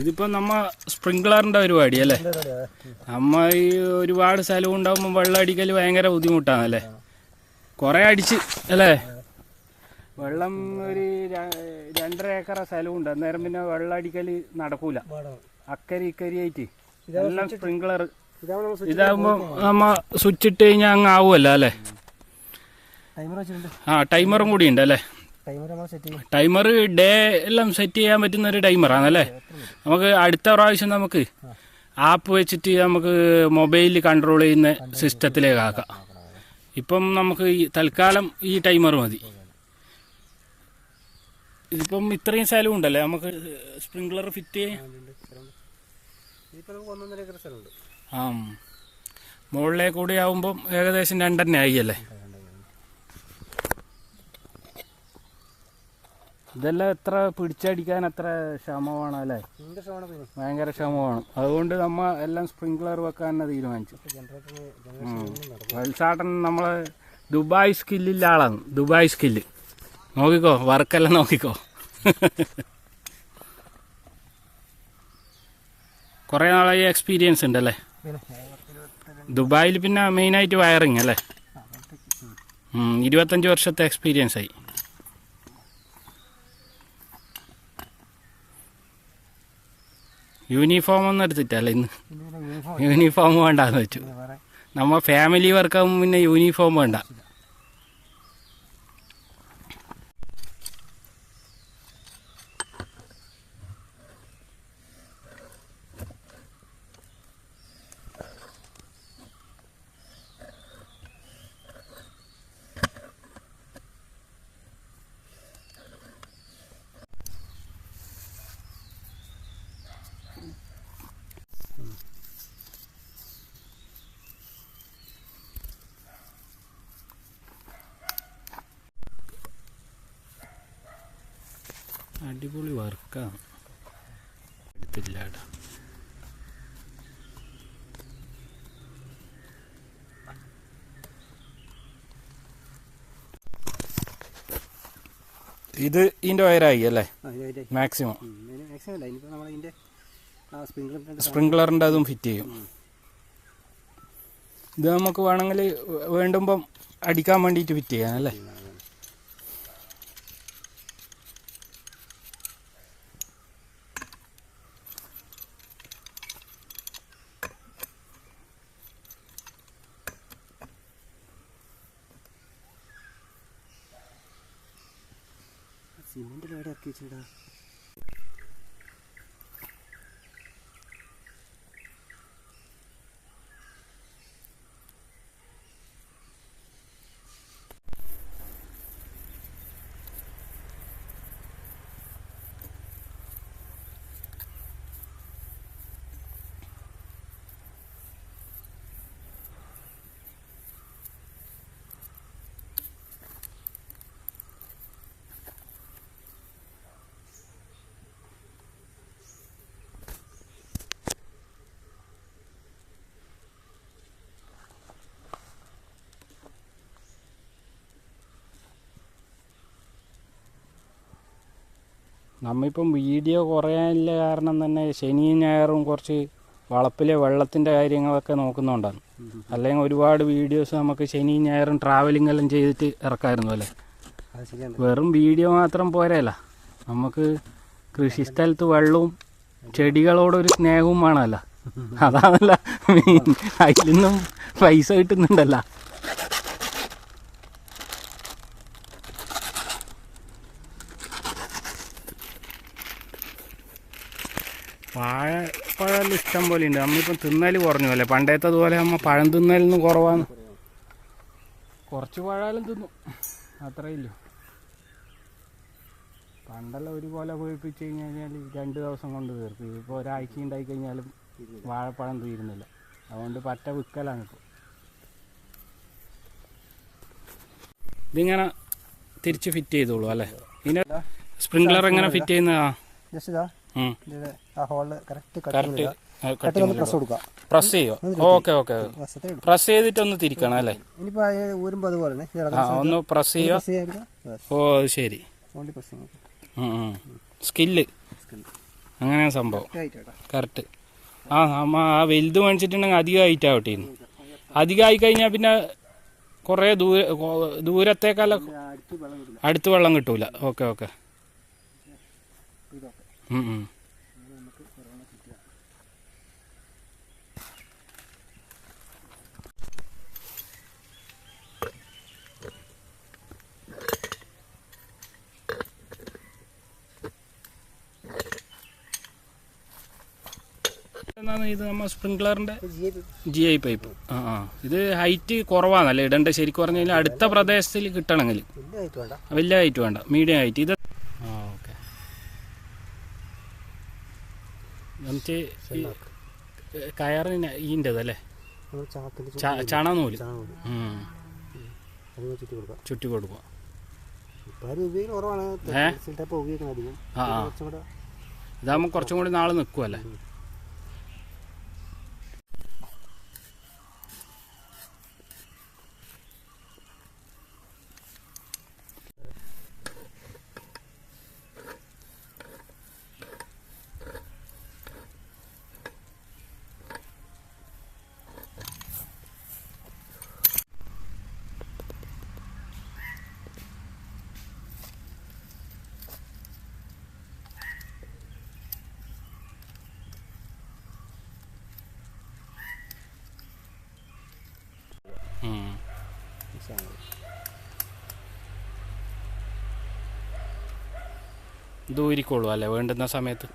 ഇതിപ്പോ നമ്മ സ്പ്രിങ്ക്ലറിന്റെ പരിപാടി അല്ലേ? നമ്മ ഈ ഒരുപാട് സ്ഥലം ഉണ്ടാകുമ്പോൾ വെള്ളം അടിക്കൽ ഭയങ്കര ബുദ്ധിമുട്ടാണല്ലേ കൊറേ അടിച്ച് അല്ലേ? വെള്ളം ഒരു രണ്ടര ഏക്കർ ഏക്കറ സ്ഥലമുണ്ട്. അന്നേരം പിന്നെ വെള്ളം അടിക്കൽ നടക്കൂല. അക്കരി ഇക്കരി ആയിട്ട്. എല്ലാം സ്പ്രിങ്ക്ലർ. ഇതാണ് ഇതാകുമ്പോ നമ്മ സ്വിച്ച് ഇട്ട് കഴിഞ്ഞാൽ അങ്ങ് ആവുമല്ലോ അല്ലേ? ആ ടൈമറും കൂടി ഉണ്ട് അല്ലേ? ടൈമർ ഡേ എല്ലാം സെറ്റ് ചെയ്യാൻ പറ്റുന്ന ഒരു ടൈമറാണല്ലേ നമുക്ക് അടുത്ത പ്രാവശ്യം നമുക്ക് ആപ്പ് വെച്ചിട്ട് നമുക്ക് മൊബൈലിൽ കൺട്രോൾ ചെയ്യുന്ന സിസ്റ്റത്തിലേക്ക് ആക്കാം. ഇപ്പം നമുക്ക് ഈ തൽക്കാലം ഈ ടൈമർ മതി. ഇതിപ്പം ഇത്രയും സ്ഥലം ഉണ്ടല്ലേ? നമുക്ക് സ്പ്രിംഗ്ലർ ഫിറ്റ് ആ മുകളിലേക്കൂടി ആവുമ്പം ഏകദേശം രണ്ടെണ്ണ ആയി അല്ലേ? ഇതെല്ലാം എത്ര പിടിച്ചടിക്കാൻ എത്ര ക്ഷമമാണ് അല്ലേ? ഭയങ്കര ക്ഷമമാണ്. അതുകൊണ്ട് നമ്മ എല്ലാം സ്പ്രിങ്ക്ലർ വെക്കാൻ തന്നെ തീരുമാനിച്ചു. വത്സാട്ടൻ നമ്മളെ ദുബായ് സ്കില്ലില്ല ആളാണ്. Dubai skill. നോക്കിക്കോ വർക്കെല്ലാം നോക്കിക്കോ. കുറേ നാളായി എക്സ്പീരിയൻസ് ഉണ്ടല്ലേ? അല്ലേ ദുബായിൽ പിന്നെ മെയിനായിട്ട് വയറിങ് അല്ലേ? ഇരുപത്തഞ്ച് വർഷത്തെ എക്സ്പീരിയൻസ് ആയി. യൂണിഫോം ഒന്നും എടുത്തിട്ടല്ല ഇന്ന്. യൂണിഫോം വേണ്ടാന്ന് വെച്ചു. നമ്മ ഫാമിലി വർക്കാകുമ്പോൾ പിന്നെ യൂണിഫോം വേണ്ട. അടിപൊളി വർക്കാണ്. എടുത്തില്ല കേട്ടോ. ഇത് ഇതിന്റെ വയറായി അല്ലേ? മാക്സിമം. സ്പ്രിംഗ്ലറിന്റെ അതും ഫിറ്റ് ചെയ്യും. ഇത് നമുക്ക് വേണമെങ്കിൽ വേണ്ടുമ്പം അടിക്കാൻ വേണ്ടിയിട്ട് ഫിറ്റ് ചെയ്യാൻ അല്ലേ? സിമെന്റിൽ ലോഡ് ഇറക്കി വെച്ചിട്ടാ നമ്മിപ്പം വീഡിയോ കുറയാനുള്ള കാരണം തന്നെ ശനിയും ഞായറും കുറച്ച് വളപ്പിലെ വെള്ളത്തിന്റെ കാര്യങ്ങളൊക്കെ നോക്കുന്നുണ്ടാണ്. അല്ലെങ്കിൽ ഒരുപാട് വീഡിയോസ് നമുക്ക് ശനിയും ഞായറും ട്രാവലിംഗ് എല്ലാം ചെയ്തിട്ട് ഇറക്കായിരുന്നു അല്ലേ? വെറും വീഡിയോ മാത്രം പോരല്ല നമുക്ക് കൃഷി കൃഷിസ്ഥലത്ത് വെള്ളവും ചെടികളോടൊരു സ്നേഹവും വേണമല്ല. അതാണല്ല അതിൽ നിന്നും പൈസ കിട്ടുന്നുണ്ടല്ല വാഴ പഴം ഇഷ്ടം പോലെ ഉണ്ട് നമ്മളിപ്പം തിന്നൽ കുറഞ്ഞു അല്ലേ? പണ്ടേത്തതുപോലെ നമ്മ പഴം തിന്നലൊന്നും കുറവാന്ന് കുറച്ച് പഴാലും തിന്നു. അത്രയില്ല പണ്ടല്ല ഒരു കൊല പൊഴിപ്പിച്ച് കഴിഞ്ഞാൽ രണ്ട് ദിവസം കൊണ്ട് തീർക്കും. ഇപ്പോൾ ഒരാഴ്ച ഉണ്ടായി കഴിഞ്ഞാലും വാഴപ്പഴം തീരുന്നില്ല. അതുകൊണ്ട് പറ്റ വിൽക്കലാണ് ഇപ്പോൾ ഇതിങ്ങനെ തിരിച്ച് ഫിറ്റ് ചെയ്തോളൂ അല്ലേ? ഇതിന്റെ സ്പ്രിംഗ്ലർ എങ്ങനെ ഫിറ്റ് ചെയ്യുന്നതാ? ജസ്റ്റ് ഇതാ. ആ ഹോളിൽ കറക്റ്റ് കറക്റ്റ് പ്രസ് കൊടുക്കുക പ്രസ് ഓക്കെ ഓക്കെ പ്രസ് ചെയ്തിട്ടൊന്ന് തിരിക്കണം അല്ലേ? ഊരുമ്പോൾ അതുപോലെ ഒന്ന് പ്രസ് ചെയ്യോ ഓ ശരി. സ്കില്ല് അങ്ങനെയാണ് സംഭവം. കറക്റ്റ് ആ ആ വലുത് മേടിച്ചിട്ടുണ്ടെങ്കിൽ അധികം ഹൈറ്റ് ആവട്ടെ ആയി അധികമായി കഴിഞ്ഞാൽ പിന്നെ കുറേ ദൂര ദൂരത്തേക്കല്ല അടുത്ത് വെള്ളം കിട്ടൂല. Okay okay. എന്താണ് ഇത് നമ്മൾ സ്പ്രിംഗ്ലറിന്റെ ജി ഐ പൈപ്പ് ആ ആ. ഇത് ഹൈറ്റ് കുറവാണല്ലേ ഇടേണ്ട ശരിക്കും പറഞ്ഞു കഴിഞ്ഞാൽ അടുത്ത പ്രദേശത്തിൽ കിട്ടണമെങ്കിൽ. വലിയ ഹൈറ്റ് വേണ്ട മീഡിയം ഹൈറ്റ് ഇത് ആ ഓക്കെ. ഈ കയറിന് ഈന്റെതല്ലേ ചണനൂൽ. ചുറ്റി കൊടുക്കുക. ഇതാകുമ്പോൾ കുറച്ചും കൂടി നാളെ നിൽക്കുമല്ലേ സാധനം. ഇത് ഊരിക്കോളൂ അല്ലേ? വേണ്ടുന്ന സമയത്ത്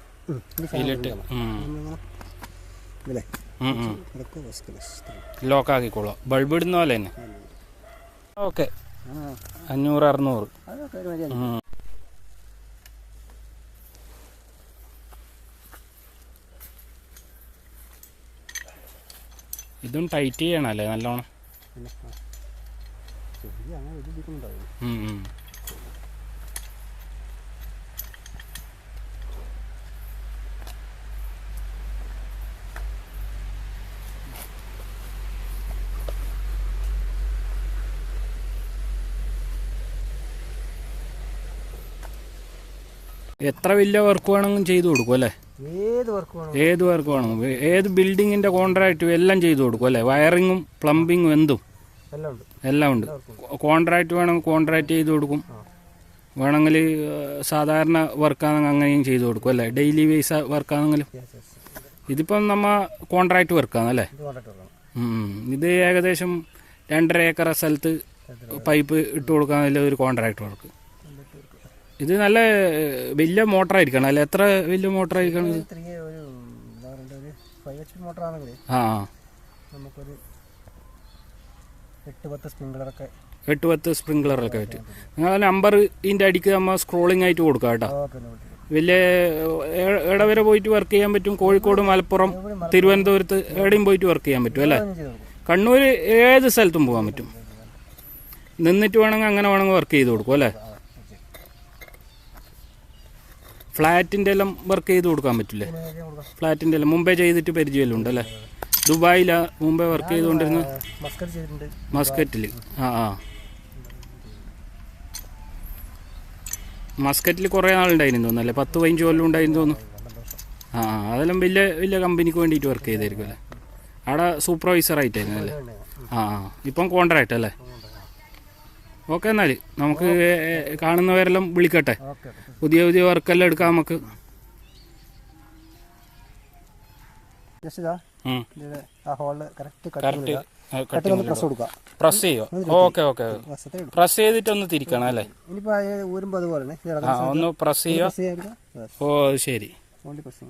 ഇതിലിട്ട്. ലോക്കാക്കിക്കോളൂ ബൾബ് ഇടുന്ന പോലെ തന്നെ. ഓക്കെ അഞ്ഞൂറ് അറുന്നൂറ്. ഇതും ടൈറ്റ് ചെയ്യണല്ലേ നല്ലോണം. ആ. അങ്ങനെ ഉം. എത്ര വലിയ വർക്ക് വേണമെങ്കിലും ചെയ്തു കൊടുക്കും അല്ലേ? ഏത് വർക്ക് വേണം? ഏത് വർക്ക് വേണം? ഏത് ബിൽഡിങ്ങിന്റെ കോൺട്രാക്റ്റും എല്ലാം ചെയ്തു കൊടുക്കും അല്ലേ? വയറിങ്ങും പ്ലംബിങ്ങും എന്തും. എല്ലാം ഉണ്ട് കോൺട്രാക്ട് വേണമെങ്കിൽ കോൺട്രാക്ട് ചെയ്ത് കൊടുക്കും. വേണമെങ്കിൽ സാധാരണ വർക്കാണെങ്കിൽ അങ്ങനെയും ചെയ്ത് കൊടുക്കും അല്ലേ? ഡെയിലി വേസ് വർക്കാണെങ്കിലും ഇതിപ്പം നമ്മ കോൺട്രാക്ട് വർക്കാണ് അല്ലേ. ഇത് ഏകദേശം രണ്ടര ഏക്കർ സ്ഥലത്ത് പൈപ്പ് ഇട്ട് കൊടുക്കാനുള്ള ഒരു കോൺട്രാക്ട് വർക്ക്. ഇത് നല്ല വലിയ വലിയ മോട്ടറായിരിക്കണം അല്ലേ? എത്ര വലിയ മോട്ടർ ആയിരിക്കണം ആ. നമുക്കൊരു എട്ട് പത്ത് സ്പ്രിംഗ്ലറൊക്കെ. എട്ട് പത്ത് സ്പ്രിംഗ്ലറൊക്കെ പറ്റും നിങ്ങൾ നമ്പർ ഇതിന്റെ അടിക്ക് നമ്മൾ സ്ക്രോളിംഗ് ആയിട്ട് കൊടുക്കുക കേട്ടോ. വലിയ ഇടവരെ എവിടെ വരെ പോയിട്ട് വർക്ക് ചെയ്യാൻ പറ്റും? കോഴിക്കോട് മലപ്പുറം തിരുവനന്തപുരത്ത് എവിടെയും പോയിട്ട് വർക്ക് ചെയ്യാൻ പറ്റും അല്ലേ? കണ്ണൂർ ഏത് സ്ഥലത്തും പോകാൻ പറ്റും? നിന്നിട്ട് വേണമെങ്കിൽ അങ്ങനെ വേണമെങ്കിൽ വർക്ക് ചെയ്ത് കൊടുക്കും അല്ലേ? ഫ്ലാറ്റിന്റെ എല്ലാം വർക്ക് ചെയ്ത് കൊടുക്കാൻ പറ്റില്ലേ? ഫ്ലാറ്റിന്റെ എല്ലാം മുമ്പേ ചെയ്തിട്ട് പരിചയമെല്ലാം ഉണ്ട് അല്ലേ? ദുബായിലാ മുമ്പേ വർക്ക് ചെയ്തുകൊണ്ടിരുന്ന മസ്കറ്റിൽ ആ ആ. മസ്കറ്റിൽ കുറേ നാളുണ്ടായിരുന്നു തോന്നുന്നു അല്ലേ? പത്ത് പതിനഞ്ച് കൊല്ലം ഉണ്ടായിരുന്നു തോന്നുന്നു. ആ അതെല്ലാം വലിയ വലിയ കമ്പനിക്ക് വേണ്ടിയിട്ട് വർക്ക് ചെയ്തായിരിക്കും അല്ലേ? അവിടെ സൂപ്പർവൈസർ ആയിട്ടായിരുന്നു അല്ലേ? ആ ആ. ഇപ്പം കോൺട്രാക്റ്റ് അല്ലേ? ഓക്കെ എന്നാൽ നമുക്ക് കാണുന്നവരെല്ലാം വിളിക്കട്ടെ. പുതിയ പുതിയ വർക്കെല്ലാം എടുക്കാം നമുക്ക്. ആ ഹോളിൽ കറക്റ്റ് കറക്റ്റ് പ്രസ് കൊടുക്കുക. പ്രസ് ചെയ്യോ? ഓക്കെ ഓക്കെ വശത്തേ ഉള്ളൂ പ്രസ് ചെയ്തിട്ട് ഒന്ന് തിരിക്കണം അല്ലേ? ഊരുമ്പോൾ അതുപോലെ ഒന്ന് പ്രസ് ചെയ്യുക. ഓ ശരി. Only press.